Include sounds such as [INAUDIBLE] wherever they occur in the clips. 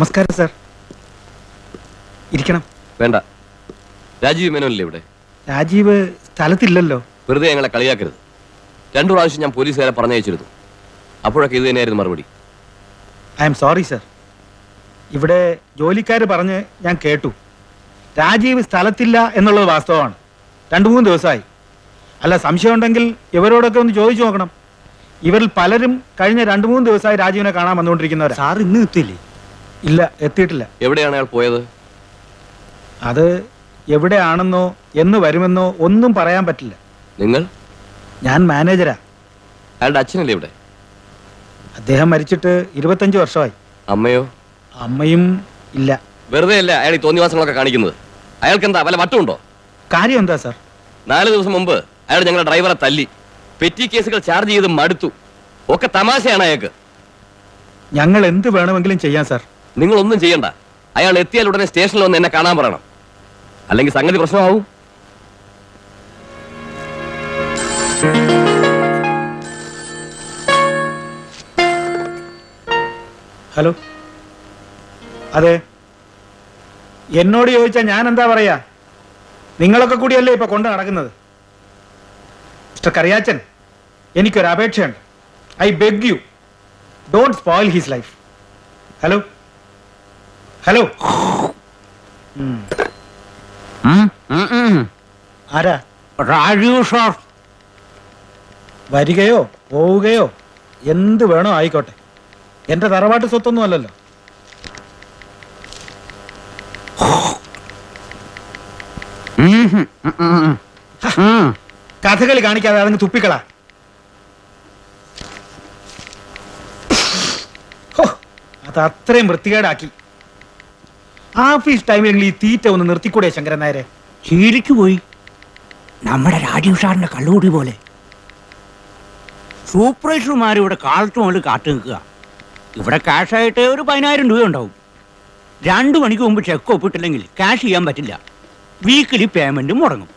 നമസ്കാരം സാർ. ഇരിക്കണം. വേണ്ട. രാജീവ് മേനോനല്ലേ ഇവിടെ? രാജീവ് സ്ഥലത്തില്ലല്ലോ. വെറുതെ ഞങ്ങളെ കളിയാക്കരുത്. രണ്ടു പ്രാവശ്യം ഞാൻ പോലീസുകാരെ പറഞ്ഞയച്ചിരുന്നു. അപ്പോഴൊക്കെ ഇത് തന്നെയായിരുന്നു മറുപടി. I'm sorry sir. ഇവിടെ ജോലിക്കാർ പറഞ്ഞ് ഞാൻ കേട്ടു. രാജീവ് സ്ഥലത്തില്ല എന്നുള്ളത് വാസ്തവമാണ്. രണ്ടു മൂന്ന് ദിവസമായി. അല്ല സംശയം ഉണ്ടെങ്കിൽ ഇവരോടൊക്കെ ഒന്ന് ചോദിച്ചു നോക്കണം. ഇവരിൽ പലരും കഴിഞ്ഞ രണ്ടു മൂന്ന് ദിവസമായി രാജീവിനെ കാണാൻ വന്നുകൊണ്ടിരിക്കുന്നവരാ. സാർ ഇന്ന് എത്തില്ലേ ഇല്ല എത്തിയിട്ടില്ല. എവിടെയാണ് അയാൾ പോയത്? അത് എവിടെയാണെന്നോ എന്ന് വരുമെന്നോ ഒന്നും പറയാൻ പറ്റില്ല. നിങ്ങൾ? ഞാൻ മാനേജരാ. അയാളുടെ അച്ഛനല്ലേ ഇവിടെ? അദ്ദേഹം മരിച്ചിട്ട് ഇരുപത്തഞ്ച് വർഷമായി. അമ്മയോ? അമ്മയും ഇല്ല. വെറുതെ അല്ല അയാൾ ഈ തോന്നിവാസങ്ങളൊക്കെ കാണിക്കുന്നത്. അയാൾക്ക് എന്താ വല്ല വട്ടമുണ്ടോ? കാര്യം എന്താ സർ? നാല് ദിവസം മുമ്പ് അയാൾ ഞങ്ങളുടെ ഡ്രൈവറെ തല്ലി. പെറ്റി കേസുകൾ ചാർജ് ചെയ്ത് മടുത്തു. ഒക്കെ തമാശയാണ് അയാൾക്ക്. ഞങ്ങൾ എന്ത് വേണമെങ്കിലും ചെയ്യാം സാർ. നിങ്ങൾ ഒന്നും ചെയ്യണ്ട. അയാൾ എത്തിയാൽ ഉടനെ സ്റ്റേഷനിൽ വന്ന് എന്നെ കാണാൻ പറയണം. അല്ലെങ്കിൽ സംഗതി പ്രശ്നമാവും. ഹലോ. അതെ. എന്നോട് ചോദിച്ചാൽ ഞാൻ എന്താ പറയാ? നിങ്ങളൊക്കെ കൂടിയല്ലേ ഇപ്പൊ കൊണ്ട് നടക്കുന്നത്? മിസ്റ്റർ കറിയാച്ചൻ എനിക്കൊരു അപേക്ഷയുണ്ട്. I beg you. Don't spoil his life. Hello. Hello ആരാ? രാജീവ് സാർ. വരികയോ പോവുകയോ എന്ത് വേണോ ആയിക്കോട്ടെ. എന്റെ തറവാട്ട് സ്വത്തൊന്നും അല്ലല്ലോ. കഥകളി കാണിക്കാതെ അതങ്ങ് തുപ്പിക്കളാ. അത് അത്രയും വൃത്തികേടാക്കി. ആഫീസ് ടൈമിൽ ഈ തീറ്റ ഒന്ന് നിർത്തിക്കൂടെ ശങ്കരൻ നായരെ? ശീലിച്ചു പോയി. നമ്മുടെ രാജീവ് സാറിന്റെ കള്ളുകൂടി പോലെ. സൂപ്പർവൈസർമാർ ഇവിടെ കാലത്ത് മുതൽ കാത്തു നിൽക്കുക. ഇവിടെ കാഷായിട്ട് ഒരു പതിനായിരം രൂപ ഉണ്ടാവും. രണ്ടു മണിക്ക് മുമ്പ് ചെക്ക് ഒപ്പിട്ടില്ലെങ്കിൽ ക്യാഷ് ചെയ്യാൻ പറ്റില്ല. വീക്കിലി പേയ്മെന്റ് മുടങ്ങും.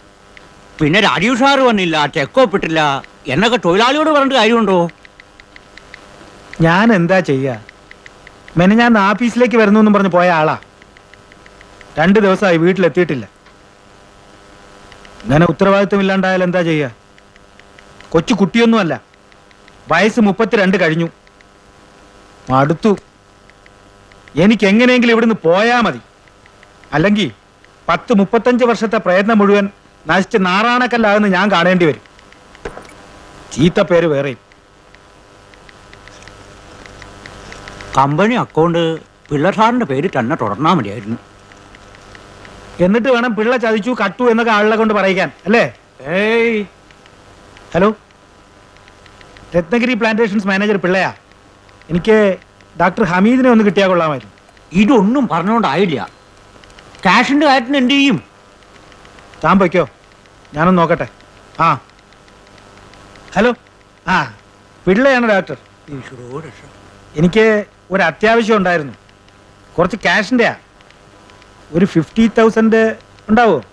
പിന്നെ രാജീവ് സാറ് വന്നില്ല ചെക്ക് ഒപ്പിട്ടില്ല. എന്നൊക്കെ തൊഴിലാളിയോട് പറഞ്ഞിട്ട് കാര്യമുണ്ടോ? ഞാൻ എന്താ ചെയ്യാ? മെനെ ഞാൻ ആഫീസിലേക്ക് വരുന്നു എന്ന് പറഞ്ഞ് പോയ ആളാ. രണ്ട് ദിവസമായി വീട്ടിലെത്തിയിട്ടില്ല. ഇങ്ങനെ ഉത്തരവാദിത്വം ഇല്ലാണ്ടായാൽ എന്താ ചെയ്യുക കൊച്ചു കുട്ടിയൊന്നുമല്ല. വയസ്സ് മുപ്പത്തിരണ്ട് കഴിഞ്ഞു. മടുത്തു. എനിക്ക് എങ്ങനെയെങ്കിലും ഇവിടുന്ന് പോയാ മതി. അല്ലെങ്കിൽ പത്ത് മുപ്പത്തഞ്ച് വർഷത്തെ പ്രയത്നം മുഴുവൻ നശിച്ച് നാറാണക്കല്ലാകുന്ന ഞാൻ കാണേണ്ടി വരും. ചീത്ത പേര് വേറെ കമ്പനി അക്കൗണ്ട് പിള്ളസാറിന്റെ സാറിന്റെ പേര് തന്നെ തുടർന്നാൽ മതിയായിരുന്നു. എന്നിട്ട് വേണം പിള്ള ചതിച്ചു കട്ടു എന്നൊക്കെ ആളുകളെ കൊണ്ട് പറയിക്കാൻ. അല്ലേ? ഏയ്. ഹലോ? രത്നഗിരി പ്ലാന്റേഷൻസ് മാനേജർ പിള്ളയാ. എനിക്ക് ഡോക്ടർ ഹമീദിനെ ഒന്ന് കിട്ടിയാൽ കൊള്ളാമായിരുന്നു ഇതൊന്നും പറഞ്ഞുകൊണ്ടായില്ല ക്യാഷിന്റെ കാര്യത്തിന് എന്ത് ചെയ്യും? താൻ പൊയ്ക്കോ. ഞാനൊന്ന് നോക്കട്ടെ. ആ. ഹലോ? ആ. പിള്ളയാണ് ഡോക്ടർ. എനിക്ക് ഒരു അത്യാവശ്യം ഉണ്ടായിരുന്നു. കുറച്ച് ക്യാഷിന്റെയാ ഒരു ഫിഫ്റ്റി തൗസൻഡ് ഉണ്ടാവോ?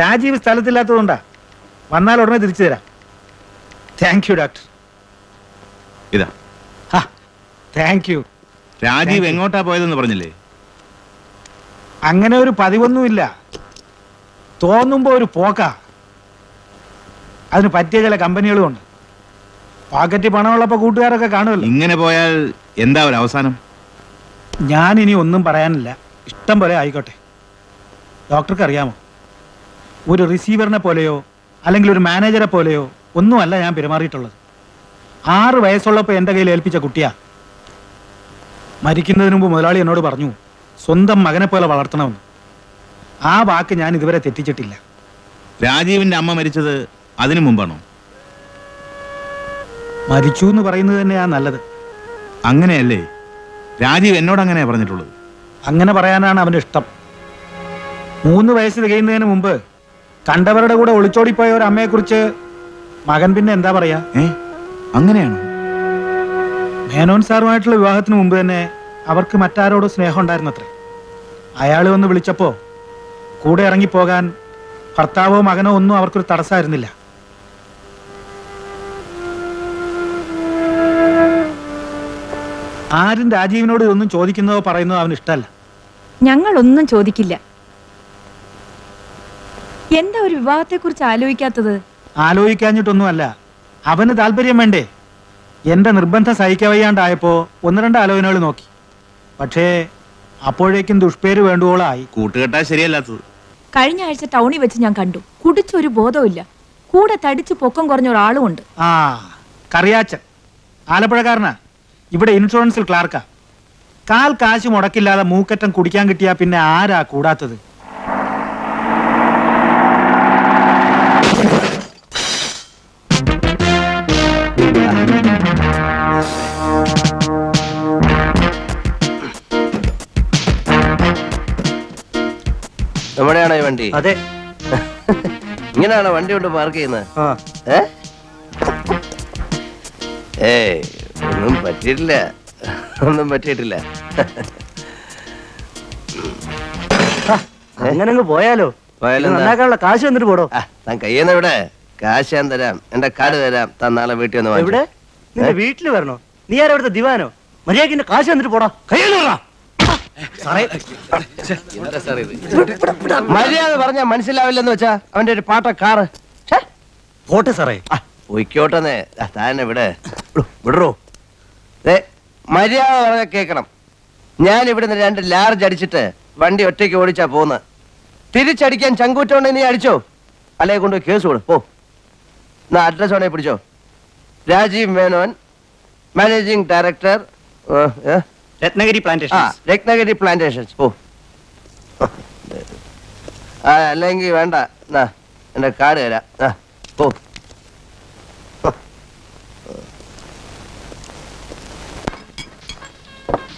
രാജീവ് സ്ഥലത്തില്ലാത്തതുകൊണ്ടാ. വന്നാൽ ഉടനെ തിരിച്ചു തരാം. താങ്ക് യു ഡോക്ടർ ഇതാ. താങ്ക് യു രാജീവ് എങ്ങോട്ടാ പോയതെന്ന് പറഞ്ഞില്ലേ? അങ്ങനെ ഒരു പതിവൊന്നുമില്ല. തോന്നുമ്പോ ഒരു പോക്കാ. അതിന് പറ്റിയ ചില കമ്പനികളും ഉണ്ട് പോക്കറ്റ് പണമുള്ളപ്പോ കൂട്ടുകാരൊക്കെ കാണുമല്ലോ. ഇങ്ങനെ പോയാൽ എന്താ ഒരു അവസാനം? ഞാൻ ഇനി ഒന്നും പറയാനില്ല. ഇഷ്ടം പോലെ ആയിക്കോട്ടെ. ഡോക്ടർക്ക് അറിയാമോ? ഒരു റിസീവറിനെ പോലെയോ അല്ലെങ്കിൽ ഒരു മാനേജറെ പോലെയോ ഒന്നുമല്ല ഞാൻ പെരുമാറിയിട്ടുള്ളത്. ആറ് വയസ്സുള്ളപ്പോൾ എന്റെ കയ്യിൽ ഏൽപ്പിച്ച കുട്ടിയാ. മരിക്കുന്നതിന് മുമ്പ് മുതലാളി എന്നോട് പറഞ്ഞു സ്വന്തം മകനെ പോലെ വളർത്തണമെന്ന്. ആ വാക്ക് ഞാൻ ഇതുവരെ തെറ്റിച്ചിട്ടില്ല. രാജീവിന്റെ അമ്മ മരിച്ചത് അതിനു മുമ്പാണോ? മരിച്ചു എന്ന് പറയുന്നത് തന്നെയാ നല്ലത്. അങ്ങനെയല്ലേ? രാജീവ് എന്നോട് അങ്ങനെ പറഞ്ഞിട്ടുള്ളത്. അങ്ങനെ പറയാനാണ് അവന്റെ ഇഷ്ടം. മൂന്ന് വയസ്സ് തികയുന്നതിന് മുമ്പ് കണ്ടവരുടെ കൂടെ ഒളിച്ചോടിപ്പോയ ഒരു അമ്മയെ കുറിച്ച് മകൻ പിന്നെ എന്താ പറയാ? ഏ? അങ്ങനെയാണോ? മേനോൻ സാറുമായിട്ടുള്ള വിവാഹത്തിന് മുമ്പ് തന്നെ അവർക്ക് മറ്റാരോടും സ്നേഹം ഉണ്ടായിരുന്നത്രേ. അയാൾ വന്ന് വിളിച്ചപ്പോ കൂടെ ഇറങ്ങിപ്പോകാൻ ഭർത്താവോ മകനോ ഒന്നും അവർക്കൊരു തടസ്സമായിരുന്നില്ല. ആരും രാജീവിനോട് ഒന്നും ചോദിക്കുന്നതോ പറയുന്നതോ അവന് ഇഷ്ടമല്ല. ഞങ്ങളൊന്നും ചോദിക്കില്ല. എന്താ ഒരു വിവാഹത്തെ കുറിച്ച് ആലോചിക്കാത്തത്? ആലോചിക്കാഞ്ഞിട്ടൊന്നുമല്ല. അവന് താല്പര്യം വേണ്ടേ? എന്റെ നിർബന്ധം സഹിക്കവയ്യാണ്ടായപ്പോ ഒന്ന് രണ്ട് ആലോചനകൾ നോക്കി. പക്ഷേ അപ്പോഴേക്കും ദുഷ്പേര് വേണ്ടുവോളായി. കൂട്ടുകെട്ടാ ശരിയല്ലാത്തത്. കഴിഞ്ഞ ആഴ്ച ടൗണിൽ വെച്ച് ഞാൻ കണ്ടു. കുടിച്ചൊരു ബോധവുമില്ല. കൂടെ തടിച്ച് പൊക്കം കുറഞ്ഞ ഒരാളും ഉണ്ട് ആ കറിയാച്ചൻ. ആലപ്പുഴക്കാരനാ. ഇവിടെ ഇൻഷുറൻസിൽ ക്ലാർക്കാ. കാൽ കാശ് മുടക്കില്ലാതെ മൂക്കറ്റം കുടിക്കാൻ കിട്ടിയാ പിന്നെ ആരാ കൂടാത്തത്? എവിടെയാണോ ഈ വണ്ടി? അതെ. [LAUGHS] ഇങ്ങനെയാണോ വണ്ടി കൊണ്ട് പാർക്ക് ചെയ്യുന്നത്? ഏ? ഒന്നും പറ്റിയിട്ടില്ല. ഒന്നും പറ്റിയിട്ടില്ല. അങ്ങനെ അങ്ങ് പോയാലോ? ഇത് നന്നാക്കാനുള്ള കാശ് വന്നിട്ട് പോടോ. ആ, താൻ കയ്യെന്ന് ഇവിടെ. കാശ് ഞാൻ തരാം. എന്റെ കാർഡ് തരാം. താൻ നാളെ വീട്ടിൽ വന്ന് എവിടെ? വാങ്ങിച്ചോ. നിന്റെ വീട്ടിൽ വരണോ? നീ ആരാ ഇവിടുത്തെ ദിവാനോ? മര്യാദയ്ക്ക് എന്റെ കാശ് വന്നിട്ട് പോടാ. എന്താ സാറേ ഇത്? മര്യാദ പറഞ്ഞാ മനസ്സിലാവില്ലെന്ന് വെച്ചാ അവന്റെ ഒരു പാട്ട കാറ്. പോട്ടെ സാറേ. പൊയ്ക്കോട്ടെന്നേ. ആ, താൻ ഇവിടെ വിടറോ മര്യാദ പറഞ്ഞ കേൾക്കണം ഞാൻ ഇവിടുന്ന് രണ്ട് ലാർജ് അടിച്ചിട്ട് വണ്ടി ഒറ്റയ്ക്ക് ഓടിച്ചാ പോന്ന് തിരിച്ചടിക്കാൻ ചങ്കൂറ്റോണ്ട് നീ അടിച്ചോ? അല്ലെ കൊണ്ട് കേസ് കൊടു. പോ. എന്നാ അഡ്രസ് വേണേ പിടിച്ചോ. Rajeev Menon managing director Ratnagiri plantation Ratnagiri plantations പോ. ആ അല്ലെങ്കിൽ വേണ്ട. എന്നാ എന്റെ കാർഡ് തരാം. ആ പോ.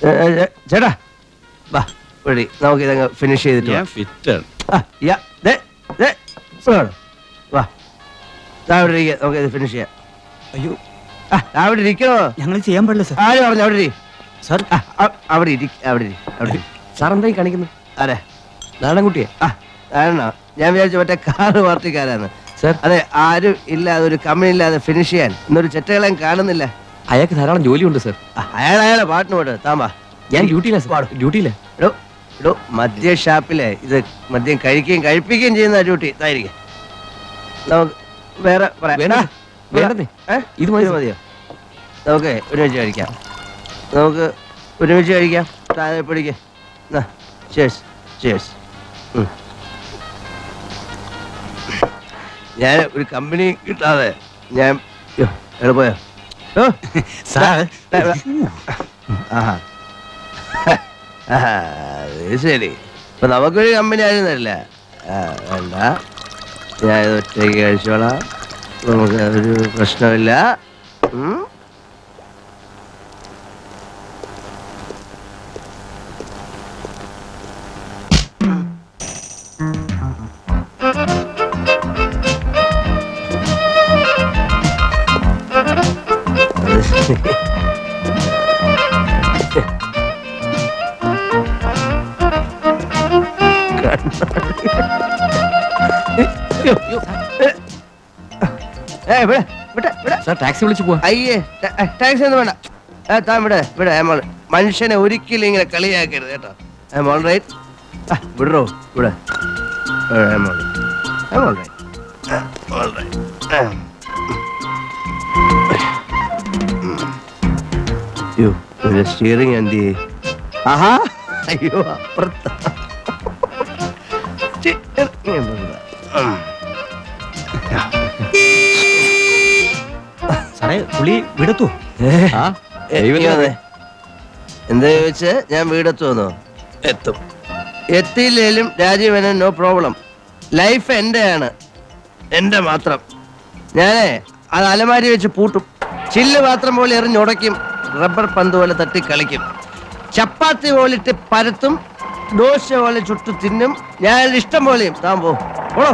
ഏ, ഏ, ഏ, ചേട്ടാ. വാ വഴി. നമുക്ക് ഇതങ്ങ് ഫിനിഷ് ചെയ്തിട്ട് വാ. ഫിറ്റാണ് ആ, യാ, ദേ, ദേ, ഇങ്ങോട്ട്. വാ. ദാ അവിടെ ഇരിക്ക്, നമുക്ക് ഇത് ഫിനിഷ് ചെയ്യാം. അയ്യോ. ആ ദാ അവിടെ ഇരിക്കണോ? ഞങ്ങൾ ചെയ്യാൻ പാടില്ല സാർ. ആര് പറഞ്ഞു അവിടെ ഇരി. സാർ. ആ, അ- അവിടെ ഇരി അവിടെ ഇരി അവിടെ ഇരി. സാർ എന്തായി കാണിക്കുന്നു? ആരെ? നാടൻകുട്ടിയെ. ആ ആണോ ഞാൻ വിചാരിച്ചു മറ്റേ കാറ് പാർട്ടിക്കാരാണ് സാർ. അതെ ആരും ഇല്ലാതെ ഒരു കമ്പനി ഇല്ലാതെ ഫിനിഷ് ചെയ്യാൻ. ഇന്നൊരു ചെറ്റകളെയും കാണുന്നില്ല. അയാൾക്ക് ധാരാളം ജോലിയുണ്ട് സാർ. അയാൾ അയാളെ പാട്ടിന് പോട്ടെ താമ്പാ ഞാൻ ഡ്യൂട്ടിയിലെ സാർ. ഡ്യൂട്ടിയില്ല എടോ എടോ മദ്യ ഷാപ്പിലെ ഇത് മദ്യം കഴിക്കുകയും കഴിപ്പിക്കുകയും ചെയ്യുന്ന ഡ്യൂട്ടി ഇതായിരിക്കും. നമുക്ക് വേറെ പറയാം. വേണ്ട, ആ, ഏ? ഇത് മതി. ഇത് മതിയോ? നമുക്ക് ഒരുമിച്ച് കഴിക്കാം. നമുക്ക് ഒരുമിച്ച് കഴിക്കാം. താഴെ പിടിക്ക്. ചേഴ്സ് ചേഴ്സ് ഞാൻ ഒരു കമ്പനി കിട്ടാതെ ഞാൻ യ്യോ, സാർ. അത് ശരി. ഇപ്പൊ നമുക്കൊരു കമ്പനി ആരും തരില്ല വേണ്ട. ഞാൻ ഒറ്റയ്ക്ക് കഴിച്ചോളാം. നമുക്ക് ഒരു പ്രശ്നമില്ല. സാർ ടാക്സി വിളിച്ചു പോവാ. അയ്യേ ടാക്സി ഒന്നും വേണ്ട. ഏ താൻ ഇവിടെ ഇവിടെ മനുഷ്യനെ ഒരിക്കലും ഇങ്ങനെ കളിയാക്കരുത് കേട്ടോ. ഏ മോൾ റൈറ്റ് വിടറോ ഇവിടെ. റൈറ്റ് റൈറ്റ് സ്റ്റിയറിംഗ് എന്തി ആഹാ. അയ്യോ അപ്പുറത്ത. സാറേ പുള്ളി വിടത്തു. എന്താ ചോദിച്ച്? ഞാൻ വീടെത്തുമെന്നോ? എത്തും. എത്തിയില്ലേലും രാജീവന് നോ പ്രോബ്ലം ലൈഫ് എന്റെയാണ്. എന്റെ മാത്രം. ഞാനേ അത് അലമാരി വെച്ച് പൂട്ടും. ചില്ല് മാത്രം പോലെ എറിഞ്ഞുടയ്ക്കും. റബ്ബർ പന്ത് പോലെ തട്ടി കളിക്കും. ചപ്പാത്തി പോലിട്ട് പരത്തും. ദോശ പോലെ ചുട്ടു തിന്നും ഞാൻ ഇഷ്ടം പോലെയും താൻ പോണോ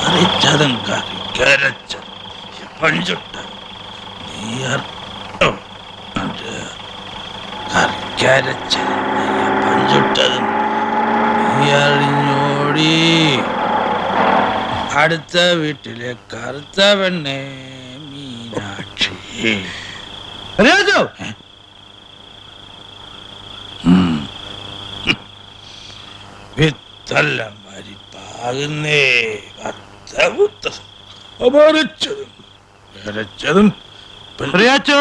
മറിച്ചതും കറി കരച്ചത് പഞ്ചുട്ട നീ അടുത്ത വീട്ടിലെ കറുത്ത പെണ്ണെ മീനാക്ഷി. അറിയാച്ചോ വിത്തല്ല മരിപ്പാകുന്നേ. കത്തവുത്ത അപരച്ചതും വരച്ചതും പ്രിയാച്ചോ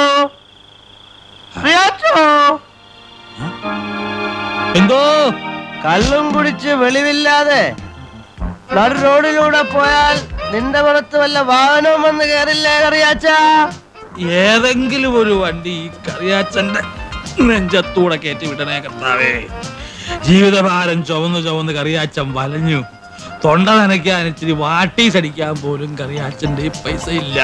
പ്രിയാച്ചോ എന്തോ? കള്ളും കുടിച്ച് വെളിവില്ലാതെ നടു റോഡിലൂടെ പോയാൽ നിന്റെ പുറത്ത് വല്ല വാഹനവും വന്ന് കയറില്ലേ ഏതെങ്കിലും ഒരു വണ്ടി ഈ കറിയാച്ചന്റെ നെഞ്ചത്തൂടെ കയറ്റി വിടണേ കർത്താവേ. ജീവിതഭാരം ചുവന്ന് ചുവന്ന് കറിയാച്ചൻ വലഞ്ഞു. തൊണ്ട നനയ്ക്കാൻ ഇച്ചിരി വാട്ടീസ് അടിക്കാൻ പോലും കറിയാച്ചന്റെ പൈസ ഇല്ല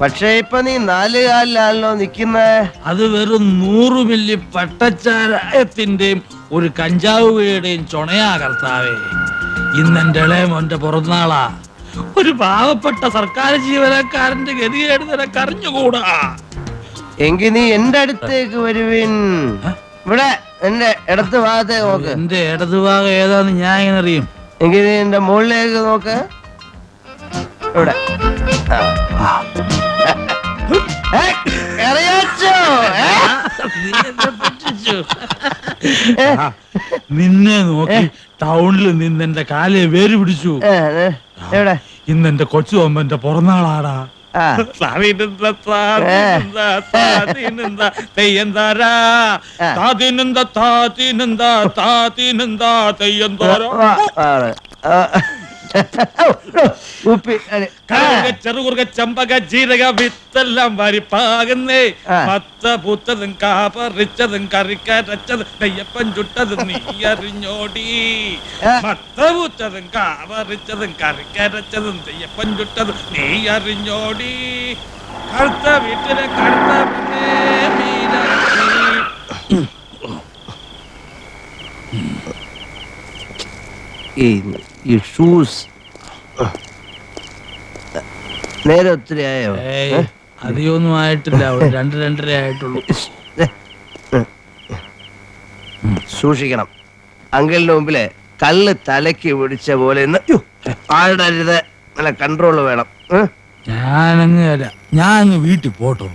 പക്ഷേ ഇപ്പൊ നീ നാല് കാലിലാണല്ലോ നിക്കുന്നേ അത് വെറും നൂറ് മില്ലി പട്ടച്ചാരത്തിന്റെയും ഒരു കഞ്ചാവ് വീടേയും ചുണയാ കർത്താവേ. ഇന്നെന്റെ ഇളയമോന്റെ പിറന്നാളാ. ഒരു പാവപ്പെട്ട സർക്കാർ ജീവനക്കാരന്റെ ഗതികേട് നിനക്ക് അറിഞ്ഞുകൂടാ. എങ്കി നീ എന്റെ അടുത്തേക്ക് വരുവിൻ. ഇവിടെ എന്റെ ഇടത്ത് ഭാഗത്തേക്ക് നോക്ക്. എന്റെ ഇടത് ഭാഗം ഏതാന്ന് ഞാൻ എങ്ങനെ അറിയും? എങ്കി നീ എന്റെ മുകളിലേക്ക് നോക്ക്. ഇവിടെ. ആ. ഏ, അറിയാച്ചോ ഏ? നീ എന്നെ പറ്റിച്ചു. നിന്നെ നോക്കി ടൗണിൽ നിന്ന് എന്റെ കാലെ വേര് പിടിച്ചു. എവിടെ? ഇന്ന് എന്റെ കൊച്ചു അമ്മന്റെ പിറന്നാളാടാ. തെയ്യന്താരാ. [LAUGHS] ഉപ്പി. ആ. കറുക, ചെറുകുറുക ചമ്പക ജീരക വിത്തെല്ലാം വരിപ്പാകുന്നേ ആ. പത്ത പൂത്തതും കാപ്പറിച്ചതും കറിക്കരച്ചതും നെയ്യപ്പൻ ചുട്ടതും നീ അറിഞ്ഞോടി ആ. പത്ത പൂത്തതും കാപ്പറിച്ചതും കറിക്കരച്ചതും നെയ്യപ്പൻ ചുട്ടതും നീ അറിഞ്ഞോടി കറുത്ത വീട്ടിലെ കറുത്ത പെണ്ണേ മീനാക്ഷി. [COUGHS] ഈ ഈ ഷൂസ് നേരെ ഒത്തിരി ആയോ അധികമൊന്നും ആയിട്ടില്ല. രണ്ട് രണ്ടര ആയിട്ടുള്ളൂ. സൂക്ഷിക്കണം. അങ്കിളിന്റെ മുമ്പിലെ കല്ല് തലയ്ക്ക് പിടിച്ച പോലെ ഇന്ന് ആടരുത് നല്ല കൺട്രോൾ വേണം? ഞാനങ്ങ് ഞാൻ അങ്ങ് വീട്ടിൽ പോട്ടോ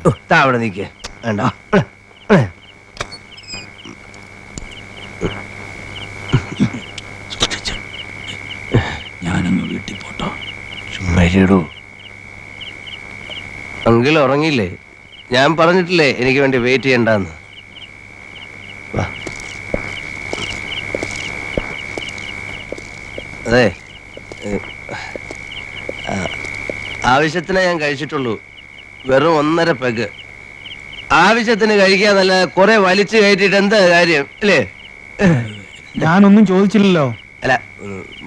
അവിടെ നിൽക്കേ വേണ്ട ഞാനങ്ങ് വീട്ടിൽ പോട്ടോ ചുമ്മാരിടൂ അങ്കിൾ ഉറങ്ങിയില്ലേ? ഞാൻ പറഞ്ഞിട്ടില്ലേ എനിക്ക് വേണ്ടി വെയിറ്റ് ചെയ്യണ്ടെന്ന്. അതെ ആവശ്യത്തിനെ ആ, ആവശ്യത്തിനേ ഞാൻ കഴിച്ചിട്ടുള്ളൂ. വെറും ഒന്നര പെഗ് ആവശ്യത്തിന് കഴിക്കാന്നല്ല കുറെ വലിച്ചു കയറ്റിയിട്ട് എന്താ കാര്യം അല്ലേ? ഞാനൊന്നും ചോദിച്ചില്ലല്ലോ. അല്ല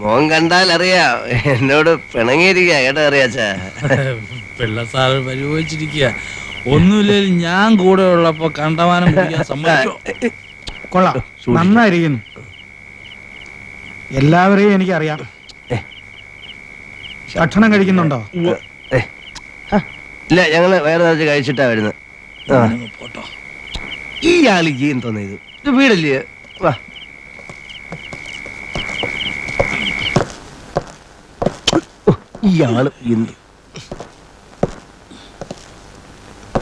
മോൻ കണ്ടാൽ അറിയാ. എന്നോട് പിണങ്ങിയിരിക്കുക കേട്ടോ അറിയാച്ചാ പിള്ള സാറ് പരിഭവിച്ചിരിക്കുക ഒന്നുമില്ല ഞാൻ കൂടെ ഉള്ളപ്പോ കണ്ടമാനം കുടിക്കാൻ സമ്മതിച്ചോ? കൊള്ളാം. നന്നായിരിക്കുന്നു. എല്ലാവരെയും എനിക്കറിയാം. ഭക്ഷണം കഴിക്കുന്നുണ്ടോ? ഇല്ല ഞങ്ങൾ വേറെ നിറച്ച് കഴിച്ചിട്ടാ വരുന്നത്. ഈ ആളിക്ക് തോന്നിയത് ഇത് വീടല്ലേ? വാ. ഓ, ഇന്ന്. എന്ത്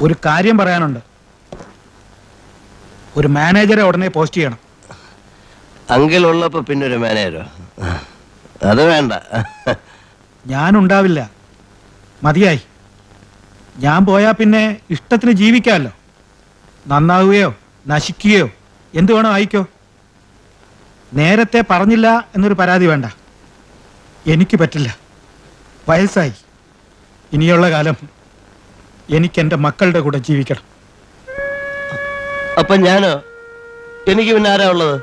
ഒരു കാര്യം പറയാനുണ്ട്. ഒരു മാനേജറെ ഉടനെ പോസ്റ്റ് ചെയ്യണം. അങ്കിൾ ഉള്ളപ്പോ പിന്നെ ഒരു മാനേജറോ? അത് വേണ്ട. ഞാനുണ്ടാവില്ല. മതിയായി. ഞാൻ പോയാ പിന്നെ ഇഷ്ടത്തിന് ജീവിക്കാമല്ലോ. നന്നാവുകയോ നശിക്കുകയോ എന്തു വേണോ ആയിക്കോ. നേരത്തെ പറഞ്ഞില്ല എന്നൊരു പരാതി വേണ്ട. എനിക്ക് പറ്റില്ല. വയസ്സായി. ഇനിയുള്ള കാലം എനിക്ക് എന്റെ മക്കളുടെ കൂടെ ജീവിക്കണം. അപ്പൊ ഞാനോ? എനിക്ക് പിന്നെ ആരാ ഉള്ളത്?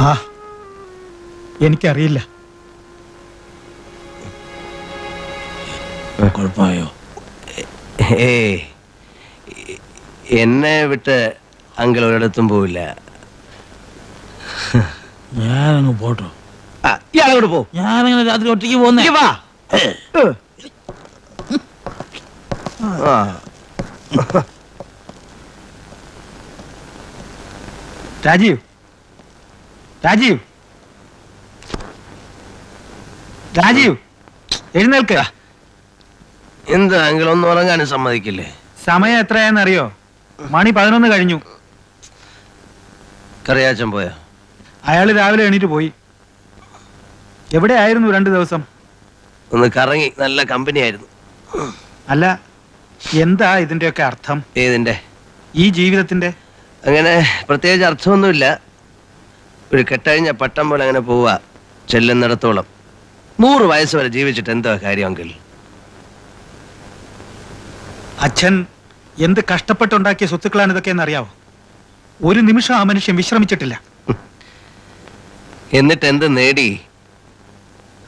ആ എനിക്കറിയില്ല. കുഴപ്പമായോ? എന്നെ വിട്ട് അങ്കിൾ ഒരിടത്തും പോവില്ല. ഞാനങ്ങ് പോട്ടോ. ഇയാളോട് പോ. ഞാനങ്ങനെ രാത്രി ഒറ്റയ്ക്ക് പോകുന്നേ. വാ. രാജീവ്. രാജീവ്. രാജീവ് എഴുന്നേൽക്ക. എന്താ അങ്കിൾ ഒന്നും ഉറങ്ങാനും സമ്മതിക്കില്ലേ? സമയം എത്രയാണെന്നറിയോ? മണി പതിനൊന്ന് കഴിഞ്ഞു. കറിയാച്ചൻ പോയാ? അയാൾ രാവിലെ എണീറ്റ് പോയി. എവിടെയായിരുന്നു രണ്ടു ദിവസം? ഒന്ന് കറങ്ങി നല്ല കമ്പനി ആയിരുന്നു. അല്ല എന്താ ഇതിന്റെയൊക്കെ അർത്ഥം? ഏതിന്റെ? ഈ ജീവിതത്തിന്റെ? അങ്ങനെ പ്രത്യേകിച്ച് അർത്ഥമൊന്നുമില്ല. ഒരു കെട്ടഴിഞ്ഞ പട്ടം പോലെ അങ്ങനെ പോവുക ചെല്ലുന്നിടത്തോളം. നൂറ് വയസ്സ് വരെ ജീവിച്ചിട്ട് എന്തോ കാര്യം അങ്കിൾ? അച്ഛൻ എന്ത് കഷ്ടപ്പെട്ടുണ്ടാക്കിയ സ്വത്തുക്കളാണ് ഇതൊക്കെ എന്നറിയാവോ? ഒരു നിമിഷം ആ മനുഷ്യൻ വിശ്രമിച്ചിട്ടില്ല. എന്നിട്ട് എന്ത് നേടി?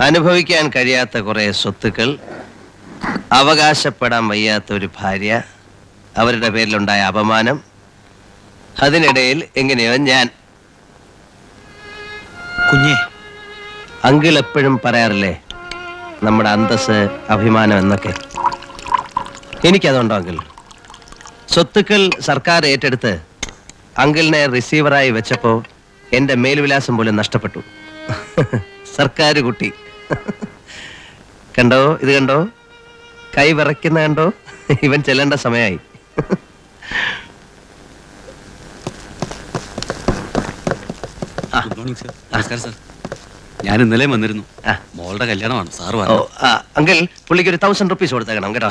അനുഭവിക്കാൻ കഴിയാത്ത കുറെ സ്വത്തുക്കൾ അവകാശപ്പെടാൻ വയ്യാത്ത ഒരു ഭാര്യ അവരുടെ പേരിലുണ്ടായ അപമാനം അതിനിടയിൽ എങ്ങനെയോ ഞാൻ. കുഞ്ഞെ. അങ്കിൾ എപ്പോഴും പറയാറില്ലേ നമ്മുടെ അന്തസ് അഭിമാനം എന്നൊക്കെ. എനിക്കതുണ്ടോ അങ്കിൾ? സ്വത്തുക്കൾ സർക്കാർ ഏറ്റെടുത്ത് അങ്കിളിനെ റിസീവറായി വെച്ചപ്പോൾ എന്റെ മേൽവിലാസം പോലും നഷ്ടപ്പെട്ടു. [LAUGHS] സർക്കാർ കുട്ടി. [LAUGHS] കണ്ടോ? ഇത് കണ്ടോ? കൈ വിറയ്ക്കുന്ന കണ്ടോ? ഇവൻ ചെല്ലേണ്ട സമയമായി [LAUGHS] നമസ്കാരം സർ ഞാൻ ഇന്നലെ വന്നിരുന്നു. ആ. മോളുടെ കല്യാണമാണ്. സാർ അങ്കിൾ പുള്ളിക്ക് ഒരു തൗസൻഡ് റുപ്പീസ് കൊടുത്തേക്കണം കേട്ടോ.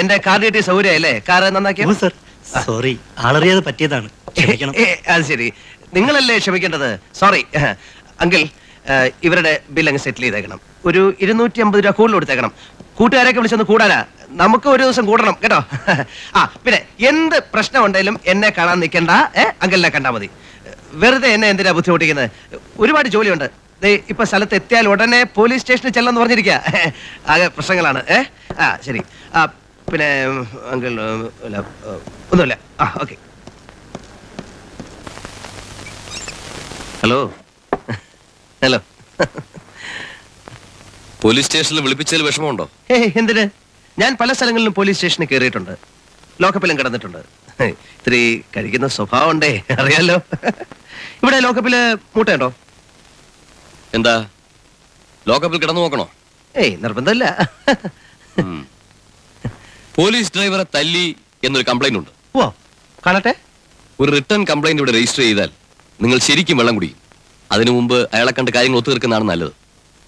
എന്റെ കാർ കിട്ടിയ സൗകര്യമല്ലേ കാർ നന്നാക്കിയോ? സർ സോറി ആളറിയാതെ പറ്റിയതാണ്. ക്ഷമിക്കണം. അത് ശരി. നിങ്ങളല്ലേ ക്ഷമിക്കേണ്ടത്? സോറി അങ്കിൾ ഇവരുടെ ബിൽ അങ്ങ് സെറ്റിൽ ചെയ്തേക്കണം. ഒരു ഇരുന്നൂറ്റി അമ്പത് രൂപ കൂടുതൽ കൊടുത്തേക്കണം. കൂട്ടുകാരൊക്കെ വിളിച്ചൊന്ന് കൂടാനാ. നമുക്ക് ഒരു ദിവസം കൂടണം കേട്ടോ? ആ പിന്നെ എന്ത് പ്രശ്നം ഉണ്ടെങ്കിലും എന്നെ കാണാൻ നിൽക്കണ്ട ഏ? അങ്കലിനെ കണ്ടാൽ മതി. വെറുതെ എന്നെ എന്തിനാ ബുദ്ധിമുട്ടിക്കുന്നത്? ഒരുപാട് ജോലിയുണ്ട്. ഇപ്പൊ സ്ഥലത്ത് എത്തിയാൽ ഉടനെ പോലീസ് സ്റ്റേഷനിൽ ചെല്ലെന്ന് പറഞ്ഞിരിക്കുക ആകെ പ്രശ്നങ്ങളാണ് ഏ? ആ ശരി. ആ പിന്നെ അങ്കിൾ ഒന്നുമില്ല. ആ ഓക്കെ. ഹലോ? ഹലോ. [LAUGHS] പോലീസ് സ്റ്റേഷനിൽ വിളിപ്പിച്ചതിൽ വിഷമമുണ്ടോ? ഏയ് എന്തിന്? ഞാൻ പല സ്ഥലങ്ങളിലും പോലീസ് സ്റ്റേഷനിൽ കയറിയിട്ടുണ്ട്. ലോക്കപ്പിലും കിടന്നിട്ടുണ്ട്. ഇത്തിരി കഴിക്കുന്ന സ്വഭാവം ഉണ്ടേ അറിയാലോ. ഇവിടെ ലോക്കപ്പിൽ മൂട്ടയുണ്ടോ? എന്താ? ലോക്കപ്പിൽ കിടന്നു നോക്കണോ? ഏയ് നിർബന്ധമില്ല. പോലീസ് ഡ്രൈവറെ തല്ലി എന്നൊരു കംപ്ലൈന്റ് ഉണ്ട്. ഓ കാണട്ടെ. ഒരു റിട്ടേൺ കംപ്ലൈന്റ് ഇവിടെ രജിസ്റ്റർ ചെയ്താൽ നിങ്ങൾ ശരിക്കും വെള്ളം കുടിക്കും. അതിനു മുമ്പ് അയാളെ കണ്ട് കാര്യങ്ങൾ ഒത്തുതീർക്കുന്നതാണ് നല്ലത്.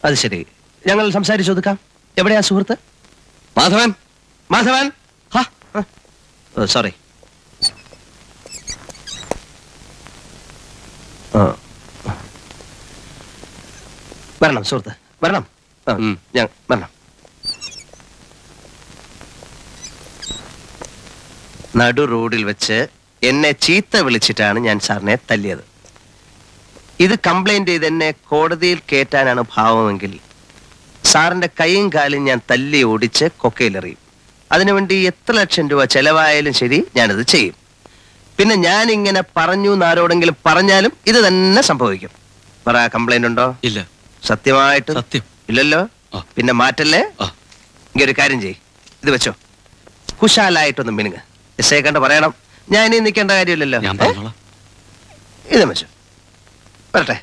അത് ശരി. ഞങ്ങൾ സംസാരിച്ചു ഒതുക്കാം. എവിടെയാ സുഹൃത്ത്? മാധവൻ? മാധവൻ? സോറി. വരണം സുഹൃത്ത്. വരണം. ഞാൻ വരണം. നടു റോഡിൽ വെച്ച് എന്നെ ചീത്ത വിളിച്ചിട്ടാണ് ഞാൻ സാറിനെ തല്ലിയത്. ഇത് കംപ്ലൈന്റ് ചെയ്ത് എന്നെ കോടതിയിൽ കേറ്റാനാണ് ഭാവമെങ്കിൽ സാറിന്റെ കൈയും കാലും ഞാൻ തല്ലി ഓടിച്ച് കൊക്കയിലെറിയും. അതിനുവേണ്ടി എത്ര ലക്ഷം രൂപ ചെലവായാലും ശരി ഞാനിത് ചെയ്യും. പിന്നെ ഞാൻ ഇങ്ങനെ പറഞ്ഞു ആരോടെങ്കിലും പറഞ്ഞാലും ഇത് തന്നെ സംഭവിക്കും. പറ കംപ്ലൈന്റ് ഉണ്ടോ? ഇല്ല. സത്യമായിട്ട്? സത്യം. ഇല്ലല്ലോ? പിന്നെ മാറ്റല്ലേ. ഇങ്ങനെ ഒരു കാര്യം ചെയ് ഇത് വെച്ചോ. കുശാലായിട്ടൊന്ന് മിനുങ്ങ്. എസ് ഐ കണ്ട് പറയണം. ഞാൻ ഇനി നിൽക്കേണ്ട കാര്യമില്ലല്ലോ. ഇത് വെച്ചോ. വരട്ടെ